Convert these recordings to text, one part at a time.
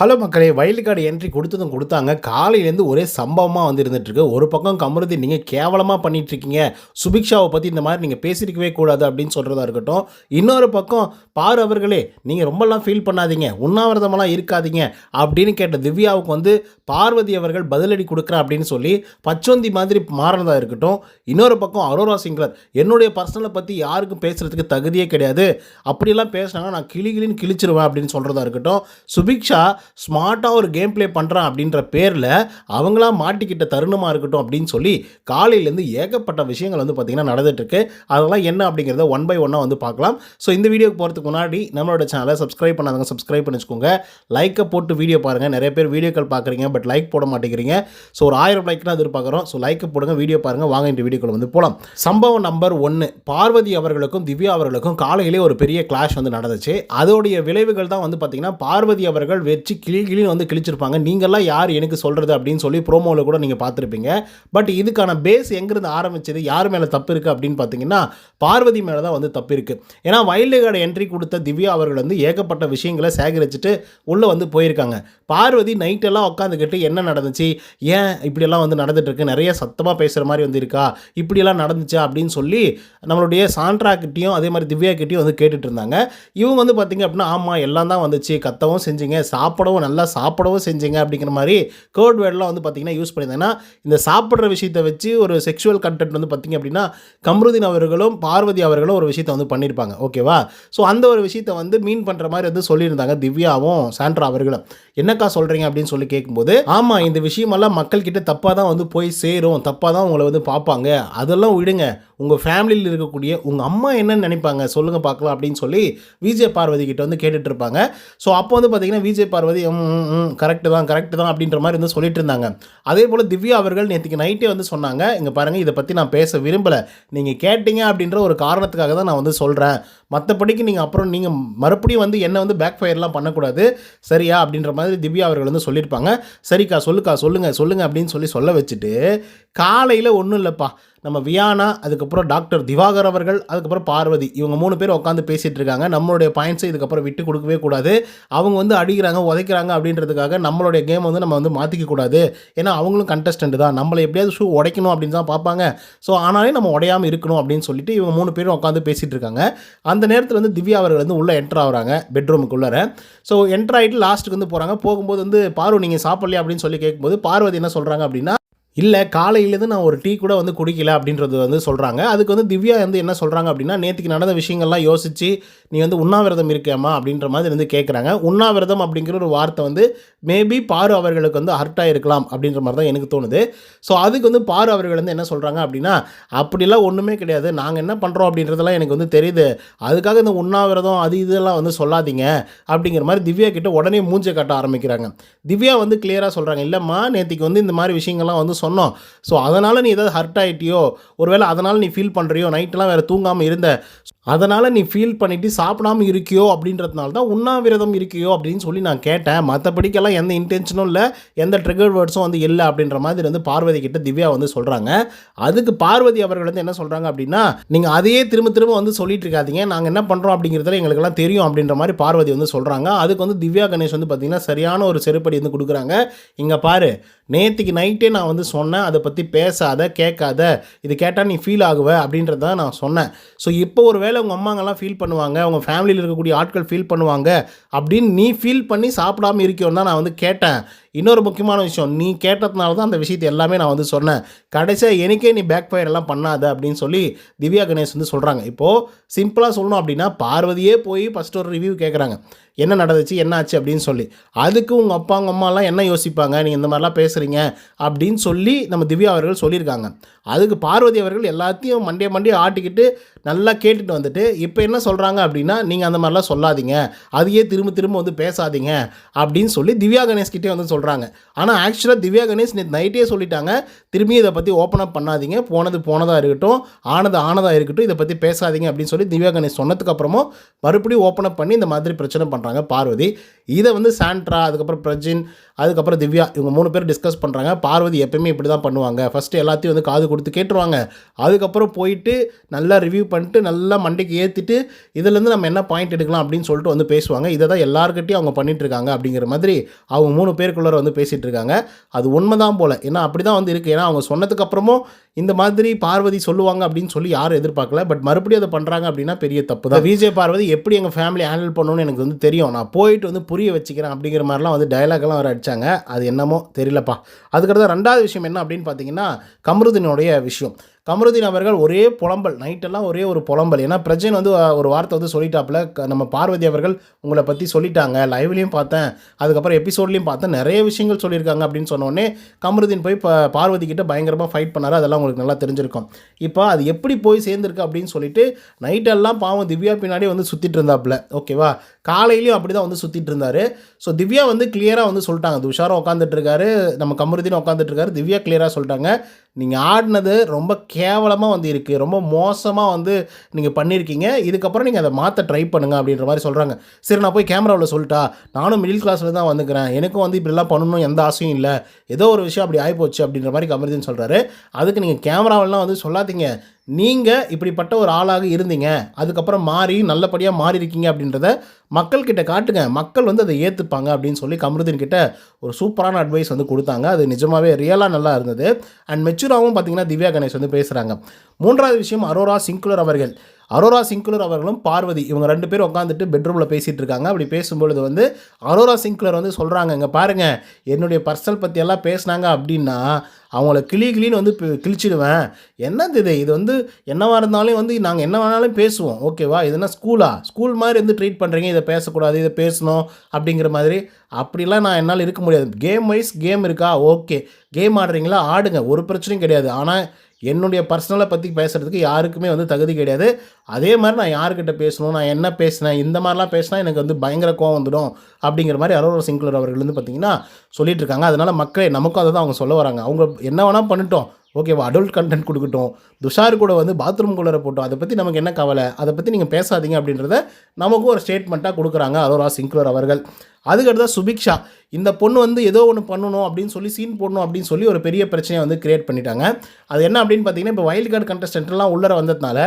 Hello மக்களே wild card entry கொடுத்ததும் கொடுத்தாங்க. காலையிலேருந்து ஒரே சம்பவமாக வந்து இருந்துகிட்ருக்கு ஒரு பக்கம் கமருதி நீங்கள் கேவலமாக பண்ணிகிட்ருக்கீங்க சுபிக்ஷாவை பற்றி இந்த மாதிரி நீங்கள் பேசியிருக்கவே கூடாது அப்படின்னு சொல்கிறதா இருக்கட்டும். இன்னொரு பக்கம் பாரு அவர்களே நீங்கள் ரொம்பலாம் ஃபீல் பண்ணாதீங்க. உண்ணாவிரதமெல்லாம் இருக்காதீங்க அப்படின்னு கேட்ட திவ்யாவுக்கு வந்து பார்வதி அவர்கள் பதிலடி கொடுக்குறா அப்படின்னு சொல்லி பச்சோந்தி மாதிரி மாறினதாக இருக்கட்டும். இன்னொரு பக்கம் அரோரா சிங்கர் என்னுடைய பர்சனலை பற்றி யாருக்கும் பேசுகிறதுக்கு தகுதியே கிடையாது. அப்படிலாம் பேசினாங்கன்னா நான் கிளி கிளின்னு கிழிச்சிருவேன் அப்படின்னு சொல்கிறதா இருக்கட்டும். சுபிக்ஷா ஸ்மார்ட்டாக ஒரு கேம் ப்ளே பண்ணுறான் அப்படின்ற பேரில் அவங்களாம் மாட்டிக்கிட்ட தருணமாக இருக்கட்டும் அப்படின்னு சொல்லி காலையிலேருந்து ஏகப்பட்ட விஷயங்கள் வந்து பார்த்திங்கன்னா நடந்துகிட்ருக்கு அதெல்லாம் என்ன அப்படிங்கிறத ஒன் பை ஒன்னாக வந்து பார்க்கலாம். ஸோ இந்த வீடியோக்கு போகிறதுக்கு முன்னாடி நம்மளோட சேனலை சப்ஸ்கிரைப் பண்ணாதவங்க சப்ஸ்கிரைப் பண்ணி வச்சுக்கோங்க லைக்கை போட்டு வீடியோ பாருங்கள் நிறைய பேர் வீடியோக்கள் பார்க்குறீங்க பட் லைக் போட மாட்டேங்கிறீங்க. ஸோ ஒரு ஆயிரம் லைக் தான் எதிர்பார்க்குறோம். ஸோ லைக்கை போடுங்க வீடியோ பாருங்கள் வாங்க இந்த வீடியோக்குள்ள வந்து போகலாம் சம்பவம் நம்பர் ஒன்று பார்வதி அவர்களுக்கும் திவ்யா அவர்களுக்கும் காலையிலே ஒரு பெரிய கிளாஷ் வந்து நடந்துச்சு. அதோடைய விளைவுகள் தான் வந்து பார்த்திங்கன்னா பார்வதி அவர்கள் வச்சு கிளி கிளின்னு வந்து கிழிச்சிருப்பாங்க. நீங்கள்லாம் யார் எனக்கு சொல்கிறது அப்படின்னு சொல்லி ப்ரோமோவில் கூட நீங்கள் பார்த்துருப்பீங்க. பட் இதுக்கான பேஸ் எங்கேருந்து ஆரம்பிச்சது? யார் மேலே தப்பு இருக்குது அப்படின்னு பார்த்தீங்கன்னா பார்வதி மேலே தான் வந்து தப்பு இருக்குது ஏன்னா வைல்டு கார்டு என்ட்ரி கொடுத்த திவ்யா அவர்கள் வந்து ஏகப்பட்ட விஷயங்களை சேகரிச்சுட்டு உள்ளே வந்து போயிருக்காங்க. பார்வதி நைட்டெல்லாம் உட்காந்துக்கிட்டு என்ன நடந்துச்சு? ஏன் இப்படியெல்லாம் வந்து நடந்துகிட்ருக்கு நிறைய சத்தமாக பேசுகிற மாதிரி வந்து இருக்கா? இப்படியெல்லாம் நடந்துச்சா? அப்படின்னு சொல்லி நம்மளுடைய சாண்ட்ராக்கிட்டேயும் அதே மாதிரி திவ்யா கிட்டேயும் வந்து கேட்டுட்டு இருந்தாங்க. இவங்க வந்து பார்த்தீங்க அப்படின்னா ஆமாம் எல்லாம் தான் வந்துச்சு. கத்தவும் செஞ்சுங்க. சாப்பிட சாப்பிடவும் நல்லா சாப்பிடவும் செஞ்சீங்க அப்படிங்கிற மாதிரி கேர்ட் வேர்டெலாம் வந்து பார்த்தீங்கன்னா யூஸ் பண்ணியிருந்தேன். இந்த சாப்பிட்ற விஷயத்தை வச்சு ஒரு செக்ஷுவல் கண்டென்ட் வந்து பார்த்திங்க அப்படின்னா கம்ருதீன் அவர்களும் பார்வதி அவர்களும் ஒரு விஷயத்தை வந்து பண்ணியிருப்பாங்க. ஓகேவா ஸோ அந்த ஒரு விஷயத்தை வந்து மீன் பண்ணுற மாதிரி வந்து சொல்லியிருந்தாங்க திவ்யாவும் சாண்ட்ரா அவர்களும். என்னக்கா சொல்கிறீங்க அப்படின்னு சொல்லி கேட்கும்போது ஆமாம் இந்த விஷயமெல்லாம் மக்கள்கிட்ட தப்பாக தான் வந்து போய் சேரும். தப்பாக தான் உங்களை வந்து பார்ப்பாங்க. அதெல்லாம் விடுங்க. உங்கள் ஃபேமிலியில் இருக்கக்கூடிய உங்கள் அம்மா என்னன்னு நினைப்பாங்க? சொல்லுங்கள் பார்க்கலாம் அப்படின்னு சொல்லி விஜய் பார்வதி கிட்ட வந்து கேட்டுட்டு இருப்பாங்க. ஸோ அப்போ வந்து பார்த்தீங்கன்னா விஜய் பார்வதி கரெக்டு தான் கரெக்டு தான் அப்படின்ற மாதிரி வந்து சொல்லிட்டு இருந்தாங்க. அதே போல் திவ்யா அவர்கள் நேற்றுக்கு நைட்டே வந்து சொன்னாங்க இங்கே பாருங்கள் இதை பற்றி நான் பேச விரும்பலை. நீங்கள் கேட்டீங்க அப்படின்ற ஒரு காரணத்துக்காக தான் நான் வந்து சொல்கிறேன் மற்றபடிக்கு நீங்கள் அப்புறம் நீங்கள் மறுபடியும் வந்து என்ன வந்து பேக் ஃபயர்லாம் பண்ணக்கூடாது. சரியா? அப்படின்ற மாதிரி திவ்யா அவர்கள் வந்து சொல்லியிருப்பாங்க. சரிக்கா சொல்லுக்கா சொல்லுங்கள் சொல்லுங்கள் அப்படின்னு சொல்லி சொல்ல வச்சுட்டு காலையில் ஒன்றும் இல்லைப்பா. நம்ம வியானா அதுக்கப்புறம் டாக்டர் திவாகர் அவர்கள் அதுக்கப்புறம் பார்வதி இவங்க மூணு பேர் உட்காந்து பேசிகிட்டு இருக்காங்க. நம்மளுடைய பாயிண்ட்ஸை இதுக்கப்புறம் விட்டு கொடுக்கவே கூடாது. அவங்க வந்து அடிக்கிறாங்க உதைக்கிறாங்க அப்படின்றதுக்காக நம்மளுடைய கேம் வந்து நம்ம வந்து மாற்றிக்க கூடாது. ஏன்னா அவங்களும் கண்டஸ்டன்ட் தான். நம்மளை எப்படியாவது ஷூ உடைக்கணும் அப்படின்னு தான் பார்ப்பாங்க. ஸோ ஆனாலே நம்ம உடையாமல் இருக்கணும் அப்படின்னு சொல்லிட்டு இவங்க மூணு பேரும் உட்காந்து பேசிகிட்டு இருக்காங்க. அந்த நேரத்தில் வந்து திவ்யா அவர்கள் வந்து உள்ளே என்ட்ரு ஆகிறாங்க பெட்ரூமுக்குள்ளார ஸோ என்ட்ரு ஆகிட்டு லாஸ்ட்டுக்கு வந்து போகிறாங்க போகும்போது வந்து பார்வை நீங்கள் சாப்பிட்லையா? அப்படின்னு சொல்லி கேட்கும்போது பார்வதி என்ன சொல்கிறாங்க அப்படின்னா இல்லை காலையிலேருந்து நான் ஒரு டீ கூட வந்து குடிக்கல அப்படின்றது வந்து சொல்கிறாங்க அதுக்கு வந்து திவ்யா வந்து என்ன சொல்கிறாங்க அப்படின்னா நேற்றுக்கு நடந்த விஷயங்கள்லாம் யோசித்து நீ வந்து உண்ணாவிரதம் இருக்கேம்மா அப்படின்ற மாதிரி வந்து கேட்குறாங்க உண்ணாவிரதம் அப்படிங்கிற ஒரு வார்த்தை வந்து மேபி பாரு அவர்களுக்கு வந்து ஹர்ட் ஆகிருக்கலாம் அப்படின்ற மாதிரி தான் எனக்கு தோணுது. ஸோ அதுக்கு வந்து பாரு அவர்கள் வந்து என்ன சொல்கிறாங்க அப்படின்னா அப்படிலாம் ஒன்றுமே கிடையாது. நாங்கள் என்ன பண்ணுறோம் அப்படின்றதெல்லாம் எனக்கு வந்து தெரியுது. அதுக்காக இந்த உண்ணாவிரதம் அது இதெல்லாம் வந்து சொல்லாதீங்க அப்படிங்கிற மாதிரி திவ்யா கிட்ட உடனே மூஞ்சை காட்ட ஆரம்பிக்கிறாங்க. திவ்யா வந்து கிளியராக சொல்கிறாங்க இல்லைம்மா நேற்றுக்கு வந்து இந்த மாதிரி விஷயங்கள்லாம் வந்து சொன்னோம். ஸோ அதனால் நீ ஏதாவது ஹர்ட் ஆகிட்டியோ ஒருவேளை அதனால் நீ ஃபீல் பண்ணுறியோ நைட்டெலாம் வேறு தூங்காமல் இருந்த. அதனால் நீ ஃபீல் பண்ணிவிட்டு சாப்பிடாம இருக்கியோ அப்படின்றதுனால தான் உண்ணாவிரதம் இருக்கியோ அப்படின்னு சொல்லி நான் கேட்டேன். மற்றபடிக்கெல்லாம் எந்த இன்டென்ஷனும் இல்லை. எந்த ட்ரிகர் வேர்ட்ஸும் வந்து இல்லை அப்படின்ற மாதிரி வந்து பார்வதி கிட்ட திவ்யா வந்து சொல்கிறாங்க அதுக்கு பார்வதி அவர்கள் வந்து என்ன சொல்கிறாங்க அப்படின்னா நீங்கள் அதையே திரும்ப திரும்ப வந்து சொல்லிட்டு இருக்காதீங்க. நாங்கள் என்ன பண்ணுறோம் அப்படிங்கிறதுல எங்களுக்கெல்லாம் தெரியும் அப்படின்ற மாதிரி பார்வதி வந்து சொல்கிறாங்க அதுக்கு வந்து திவ்யா கணேஷ் வந்து பார்த்திங்கன்னா சரியான ஒரு செருப்படி வந்து கொடுக்குறாங்க. இங்கே பாரு நேற்றுக்கு நைட்டே நான் வந்து சொன்னேன். அதை பற்றி பேசாத கேட்காத. இது கேட்டால் நீ ஃபீல் ஆகுவ அப்படின்றத நான் சொன்னேன். ஸோ இப்போ ஒரு வேளை உங்கள் அம்மாங்கெல்லாம் ஃபீல் பண்ணுவாங்க. உங்கள் ஃபேமிலியில் இருக்கக்கூடிய ஆட்கள் ஃபீல் பண்ணுவாங்க. அப்படின்னு நீ ஃபீல் பண்ணி சாப்பிடாம இருக்கியோன்னு தான் நான் வந்து கேட்டேன். இன்னொரு முக்கியமான விஷயம் நீ கேட்டதுனால தான் அந்த விஷயத்தை எல்லாமே நான் வந்து சொன்னேன். கடைசியாக எனக்கே நீ பேக் ஃபயர் எல்லாம் பண்ணாத அப்படின்னு சொல்லி திவ்யா கணேஷ் வந்து சொல்கிறாங்க இப்போது சிம்பிளாக சொல்லணும் அப்படின்னா பார்வதியே போய் ஃபஸ்ட்டு ஒரு ரிவ்யூ கேட்குறாங்க என்ன நடந்துச்சு என்ன ஆச்சு அப்படின்னு சொல்லி. அதுக்கு உங்கள் அப்பா உங்கள் அம்மாலாம் என்ன யோசிப்பாங்க? நீங்கள் இந்த மாதிரிலாம் பேசுகிறீங்க அப்படின்னு சொல்லி நம்ம திவ்யா அவர்கள் சொல்லியிருக்காங்க. அதுக்கு பார்வதி அவர்கள் எல்லாத்தையும் மண்டே மண்டியை ஆட்டிக்கிட்டு நல்லா கேட்டுட்டு வந்துட்டு இப்போ என்ன சொல்கிறாங்க அப்படின்னா நீங்கள் அந்த மாதிரிலாம் சொல்லாதீங்க. அதையே திரும்ப திரும்ப வந்து பேசாதீங்க அப்படின்னு சொல்லி திவ்யா கணேஷ்கிட்டே வந்து சொல்கிறாங்க சொல்கிறாங்க ஆனால் ஆக்சுவலாக திவ்யா கணேஷ் நேற்று நைட்டே சொல்லிட்டாங்க திரும்பி இதை பற்றி ஓப்பன் அப் பண்ணாதீங்க. போனது போனதாக இருக்கட்டும் ஆனது ஆனதாக இருக்கட்டும் இதை பற்றி பேசாதீங்க அப்படின்னு சொல்லி திவ்யா கணேஷ் சொன்னதுக்கப்புறமும் மறுபடியும் ஓப்பன் அப் பண்ணி இந்த மாதிரி பிரச்சனை பண்ணுறாங்க பார்வதி. இதை வந்து சாண்ட்ரா அதுக்கப்புறம் பிரஜின் அதுக்கப்புறம் திவ்யா இவங்க மூணு பேர் டிஸ்கஸ் பண்ணுறாங்க பார்வதி எப்பயுமே இப்படி தான் பண்ணுவாங்க. ஃபஸ்ட்டு எல்லாத்தையும் வந்து காது கொடுத்து கேட்டுருவாங்க. அதுக்கப்புறம் போயிட்டு நல்லா ரிவ்யூ பண்ணிட்டு நல்லா மண்டைக்கு ஏற்றிட்டு இதுலேருந்து நம்ம என்ன பாயிண்ட் எடுக்கலாம் அப்படின்னு சொல்லிட்டு வந்து பேசுவாங்க. இதை தான் எல்லாருக்கிட்டையும் அவங்க பண்ணிட்டு இருக்காங்க அப்படிங்கிற மாதிரி அவங்க மூணு பேருக்குள்ளே வந்து பேசிகிட்டு இருக்காங்க. அது உண்மைதான் போல். ஏன்னா அப்படி தான் வந்து இருக்குது ஏன்னா அவங்க சொன்னதுக்கப்புறமும் இந்த மாதிரி பார்வதி சொல்லுவாங்க அப்படின்னு சொல்லி யாரும் எதிர்பார்க்கல பட் மறுபடியும் அதை பண்ணுறாங்க அப்படின்னா பெரிய தப்பு தான் விஜய் பார்வதி எப்படி எங்கள் ஃபேமிலி ஹேண்டில் பண்ணணும்னு எனக்கு வந்து தெரியும். நான் போயிட்டு வந்து புரிய வச்சுக்கிறேன் அப்படிங்கிற மாதிரிலாம் வந்து டயலாக்லாம் வர அடிச்சாங்க. அது என்னமோ தெரியலப்பா. அதுக்கடுத்து ரெண்டாவது விஷயம் என்ன அப்படின்னு பார்த்தீங்கன்னா கமருதீனுடைய விஷயம். கமருதீன் அவர்கள் ஒரே புலம்பல் நைட்டெல்லாம் ஒரே ஒரு புலம்பல். ஏன்னா பிரஜன் வந்து ஒரு வார்த்தை வந்து சொல்லிட்டாப்புல. நம்ம பார்வதி அவர்கள் உங்களை பற்றி சொல்லிட்டாங்க. லைவ்லேயும் பார்த்தேன். அதுக்கப்புறம் எபிசோட்லேயும் பார்த்தேன். நிறைய விஷயங்கள் சொல்லியிருக்காங்க அப்படின்னு சொன்னோடனே கமருதீன் போய் இப்போ பார்வதி கிட்ட பயங்கரமாக ஃபைட் பண்ணாரு. அதெல்லாம் உங்களுக்கு நல்லா தெரிஞ்சிருக்கும். இப்போ அது எப்படி போய் சேர்ந்துருக்கு அப்படின்னு சொல்லிட்டு நைட்டெல்லாம் பாவம் திவ்யா பின்னாடி வந்து சுற்றிட்டு இருந்தாப்புல. ஓகேவா காலையிலையும் அப்படி தான் வந்து சுற்றிட்டு இருந்தார். ஸோ திவ்யா வந்து கிளியராக வந்து சொல்லிட்டாங்க. துஷாரம் உட்காந்துட்டு இருக்காரு. நம்ம கமருதீன் உட்காந்துட்டு இருக்காரு. திவ்யா கிளியராக சொல்லிட்டாங்க. நீங்கள் ஆடினது ரொம்ப கேவலமாக வந்து இருக்குது ரொம்ப மோசமாக வந்து நீங்கள் பண்ணியிருக்கீங்க இதுக்கப்புறம் நீங்கள் அதை மாற்ற ட்ரை பண்ணுங்க அப்படின்ற மாதிரி சொல்கிறாங்க சரி நான் போய் கேமராவில் சொல்லிட்டா நானும் மிடில் கிளாஸில் தான் வந்துக்கிறேன். எனக்கும் வந்து இப்படிலாம் பண்ணணும் எந்த ஆசையும் இல்லை. ஏதோ ஒரு விஷயம் அப்படி ஆகிப்போச்சு அப்படின்ற மாதிரி கமருதீன் சொல்கிறாரு அதுக்கு நீங்கள் கேமராவிலாம் வந்து சொல்லாதீங்க. நீங்கள் இப்படிப்பட்ட ஒரு ஆளாக இருந்தீங்க. அதுக்கப்புறம் மாறி நல்லபடியாக மாறி இருக்கீங்க அப்படின்றத மக்கள்கிட்ட காட்டுங்க. மக்கள் வந்து அதை ஏற்றுப்பாங்க அப்படின்னு சொல்லி கமருதீன் கிட்ட ஒரு சூப்பரான அட்வைஸ் வந்து கொடுத்தாங்க. அது நிஜமாகவே ரியலாக நல்லா இருந்தது. அண்ட் மெச்சூராகவும் பார்த்தீங்கன்னா திவ்யா கணேஷ் வந்து பேசுகிறாங்க மூன்றாவது விஷயம் அரோரா சிங்குலர் அவர்கள். அரோரா சிங்குலர் அவர்களும் பார்வதி இவங்க ரெண்டு பேரும் உட்காந்துட்டு பெட்ரூமில் பேசிகிட்டு இருக்காங்க அப்படி பேசும்பொழுது வந்து அரோரா சிங்குலர் வந்து சொல்கிறாங்க இங்கே பாருங்கள் என்னுடைய பர்சனல் பற்றியெல்லாம் பேசினாங்க அப்படின்னா அவங்கள கிளி கிளின்னு வந்து கிழிச்சிடுவேன். என்னது இது? இது வந்து என்னவாக இருந்தாலும் வந்து நாங்கள் என்ன வேணாலும் பேசுவோம். ஓகேவா இது என்ன ஸ்கூலா ஸ்கூல் மாதிரி வந்து ட்ரீட் பண்ணுறீங்க இதை பேசக்கூடாது இதை பேசணும் அப்படிங்கிற மாதிரி. அப்படிலாம் நான் என்னால் இருக்க முடியாது. கேம் வைஸ் கேம் இருக்கா? ஓகே கேம் ஆடுறீங்களா? ஆடுங்க. ஒரு பிரச்சனையும் கிடையாது. ஆனால் என்னுடைய பர்சனலை பற்றி பேசுகிறதுக்கு யாருக்குமே வந்து தகுதி கிடையாது. அதே மாதிரி நான் யார்கிட்ட பேசணும் நான் என்ன பேசினேன் இந்த மாதிரிலாம் பேசினா எனக்கு வந்து பயங்கர கோவம் வந்துடும் அப்படிங்கிற மாதிரி அரோரா சிங்குலர் அவர்கள் வந்து பார்த்தீங்கன்னா சொல்லிட்டு இருக்காங்க. அதனால் மக்களே நமக்கும் அதை தான் அவங்க சொல்ல வராங்க. அவங்க என்ன வேணால் பண்ணிட்டோம். ஓகேவா அடல்ட் கண்டென்ட் கொடுக்கட்டும். துஷார் கூட வந்து பாத்ரூம் குள்ளரை போட்டோம். அதை பற்றி நமக்கு என்ன கவலை? அதை பற்றி நீங்கள் பேசாதீங்க அப்படின்றத நமக்கும் ஒரு ஸ்டேட்மெண்ட்டாக கொடுக்குறாங்க அரோரா சிங்குலர் அவர்கள். அதுக்கடுத்த சுபிக்ஷா. இந்த பொண்ணு வந்து ஏதோ ஒன்று பண்ணணும் அப்படின்னு சொல்லி சீன் போடணும் அப்படின்னு சொல்லி ஒரு பெரிய பிரச்சனையை வந்து கிரியேட் பண்ணிட்டாங்க. அது என்ன அப்படின்னு பார்த்தீங்கன்னா இப்போ வைல்ட் கார்டு கண்டஸ்டன்ட்லாம் உள்ளர வந்ததுனால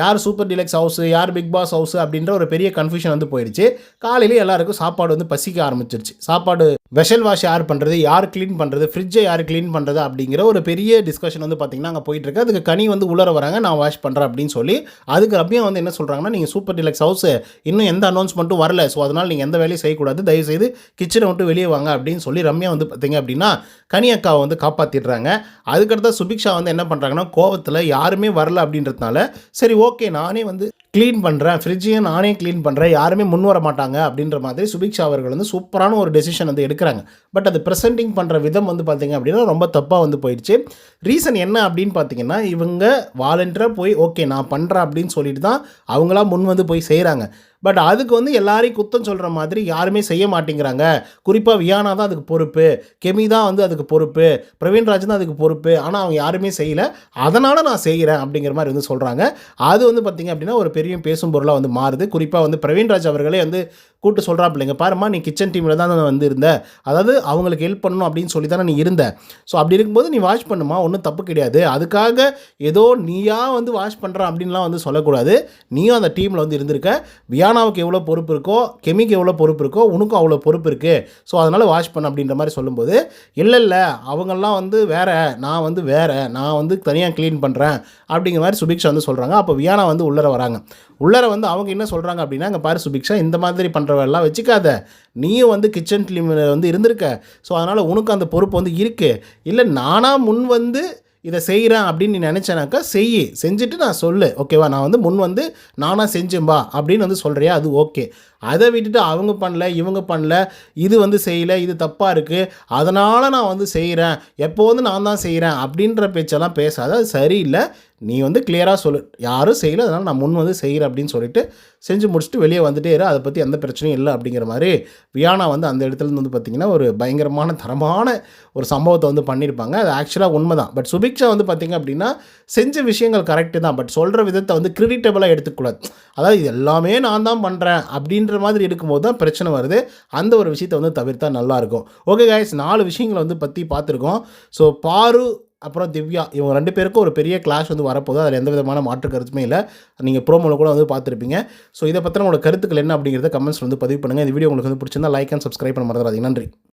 யார் சூப்பர் டிலக்ஸ் ஹவுஸ் யார் பிக் பாஸ் ஹவுஸ் அப்படின்ற ஒரு பெரிய கன்ஃபியூஷன் வந்து போயிடுச்சு. காலையில எல்லாருக்கும் சாப்பாடு வந்து பசிக்க ஆரம்பிச்சிருச்சு. சாப்பாடு வெஷல் வாஷ் யார் பண்ணுறது யார் க்ளீன் பண்ணுறது ஃப்ரிட்ஜை யார் க்ளீன் பண்ணுறது அப்படிங்கிற ஒரு பெரிய டிஸ்கஷன் வந்து பார்த்தீங்கன்னா அங்கே போயிட்டு இருக்கு. அதுக்கு கனி வந்து உள்ளர வராங்க நான் வாஷ் பண்ணுறேன் அப்படின்னு சொல்லி அதுக்கு ரப்பியம் வந்து என்ன சொல்கிறாங்கன்னா நீங்கள் சூப்பர் டிலக்ஸ் ஹவுஸ் இன்னும் எந்த அனௌன்ஸ்மெண்ட்டும் வரல. ஸோ அதனால் நீங்கள் எந்த வேலையும் செய்யக்கூடாது. தயவுசெய்து கிச்சனை விட்டு வெளியே பண்ணிடுவாங்க அப்படின்னு சொல்லி ரம்யா வந்து பார்த்தீங்க அப்படின்னா கனி அக்காவை வந்து காப்பாற்றிடுறாங்க அதுக்கடுத்த சுபிக்ஷா வந்து என்ன பண்ணுறாங்கன்னா கோவத்தில் யாருமே வரல அப்படின்றதுனால சரி ஓகே நானே வந்து க்ளீன் பண்ணுறேன் ஃப்ரிட்ஜையும் நானே க்ளீன் பண்ணுறேன் யாருமே முன் வர மாட்டாங்க அப்படின்ற மாதிரி சுபிக்ஷா அவர்கள் வந்து சூப்பரான ஒரு டெசிஷன் வந்து எடுக்கிறாங்க. பட் அது ப்ரெசென்டிங் பண்ணுற விதம் வந்து பார்த்தீங்க அப்படின்னா ரொம்ப தப்பாக வந்து போயிடுச்சு. ரீசன் என்ன அப்படின்னு பார்த்தீங்கன்னா இவங்க வாலண்டியராக போய் ஓகே நான் பண்ணுறேன் அப்படின்னு சொல்லிட்டு தான் அவங்களா முன் வந்து போய் செய்கிறாங்க பட் அதுக்கு வந்து எல்லாரையும் குத்தம் சொல்கிற மாதிரி யாருமே செய்ய மாட்டேங்கிறாங்க. குறிப்பாக வியானா தான் அதுக்கு பொறுப்பு கெமி தான் வந்து அதுக்கு பொறுப்பு பிரவீன்ராஜ் தான் அதுக்கு பொறுப்பு. ஆனால் அவங்க யாருமே செய்யலை. அதனால் நான் செய்கிறேன் அப்படிங்கிற மாதிரி வந்து சொல்கிறாங்க அது வந்து பார்த்திங்க அப்படின்னா ஒரு பெரிய பேசும் பொருளாக வந்து மாறுது. குறிப்பாக வந்து பிரவீன்ராஜ் அவர்களே வந்து கூப்பிட்டு சொல்கிறாப்பிள்ளைங்க பாரும்மா நீ கிச்சன் டீமில் தான் வந்து இருந்த அதாவது அவங்களுக்கு ஹெல்ப் பண்ணணும் அப்படின்னு சொல்லி தானே நீ இருந்த. ஸோ அப்படி இருக்கும்போது நீ வாஷ் பண்ணுமா ஒன்றும் தப்பு கிடையாது. அதுக்காக ஏதோ நீயா வந்து வாஷ் பண்ணுற அப்படின்லாம் வந்து சொல்லக்கூடாது. நீயும் அந்த டீமில் வந்து இருந்திருக்க. வியானாவுக்கு எவ்வளோ பொறுப்பு இருக்கோ கெமிக்கு எவ்வளோ பொறுப்பு இருக்கோ உனக்கும் அவ்வளோ பொறுப்பு இருக்குது ஸோ அதனால் வாஷ் பண்ண அப்படின்ற மாதிரி சொல்லும்போது இல்லை இல்லை அவங்கெல்லாம் வந்து வேறு நான் வந்து வேறு நான் வந்து தனியாக க்ளீன் பண்ணுறேன் அப்படிங்கிற மாதிரி சுபிக்ஷா வந்து சொல்கிறாங்க அப்போ வியானா வந்து உள்ளர வராங்க. உள்ளர வந்து அவங்க என்ன சொல்கிறாங்க அப்படின்னா அங்கே பாரு சுபிக்ஷா இந்த மாதிரி பண்ணுற பண்ணுறவெல்லாம் வச்சுக்காத. நீயும் வந்து கிச்சன் கிளீனர் வந்து இருந்திருக்க. ஸோ அதனால் உனக்கு அந்த பொறுப்பு வந்து இருக்குது இல்லை நானாக முன் வந்து இதை செய்கிறேன் அப்படின்னு நீ நினச்சேனாக்கா செய் செஞ்சுட்டு நான் சொல்லு. ஓகேவா நான் வந்து முன் வந்து நானாக செஞ்சும்பா அப்படின்னு வந்து சொல்கிறியா அது ஓகே அதை விட்டுட்டு அவங்க பண்ணல இவங்க பண்ணல இது வந்து செய்யலை இது தப்பாக இருக்குது அதனால் நான் வந்து செய்கிறேன் எப்போ வந்து நான் தான் செய்கிறேன் அப்படின்ற பேச்செல்லாம் பேசாத அது சரியில்லை நீ வந்து கிளியராக சொல்லு. யாரும் செய்யலை அதனால் நான் முன் வந்து செய்கிறேன் அப்படின்னு சொல்லிட்டு செஞ்சு முடிச்சுட்டு வெளியே வந்துட்டே இரு அதை பற்றி எந்த பிரச்சனையும் இல்லை அப்படிங்கிற மாதிரி வியானா வந்து அந்த இடத்துல இருந்து வந்து பார்த்திங்கன்னா ஒரு பயங்கரமான தரமான ஒரு சம்பவத்தை வந்து பண்ணியிருப்பாங்க. அது ஆக்சுவலாக உண்மை தான் பட் சுபிக்ஷா வந்து பார்த்திங்க அப்படின்னா செஞ்ச விஷயங்கள் கரெக்டு தான். பட் சொல்கிற விதத்தை வந்து கிரெடிட்டபிளாக எடுத்துக்கூடாது அதாவது இது எல்லாமே நான் தான் பண்ணுறேன் அப்படின்ற அப்படின்ற மாதிரி இருக்கும்போது தான் பிரச்சனை வருது. அந்த ஒரு விஷயத்தை வந்து தவிர்த்தா நல்லாயிருக்கும். ஓகே கைஸ் நாலு விஷயங்களை வந்து பற்றி பார்த்துருக்கோம். ஸோ பாரு அப்புறம் திவ்யா இவங்க ரெண்டு பேருக்கும் ஒரு பெரிய கிளாஷ் வந்து வரப்போகுது. அதில் எந்த விதமான மாற்று கருத்துமே இல்லை. நீங்கள் ப்ரோமோவில் கூட வந்து பார்த்துருப்பீங்க. ஸோ இதை பற்றின உங்களோட கருத்துக்கள் என்ன அப்படிங்கிறத கமெண்ட்ஸ் வந்து பதிவு பண்ணுங்கள் இந்த வீடியோ உங்களுக்கு வந்து பிடிச்சிருந்தா லைக் அண்ட் சப்ஸ்கிரைப் பண்ண மறந்துடாதீங்க. நன்றி.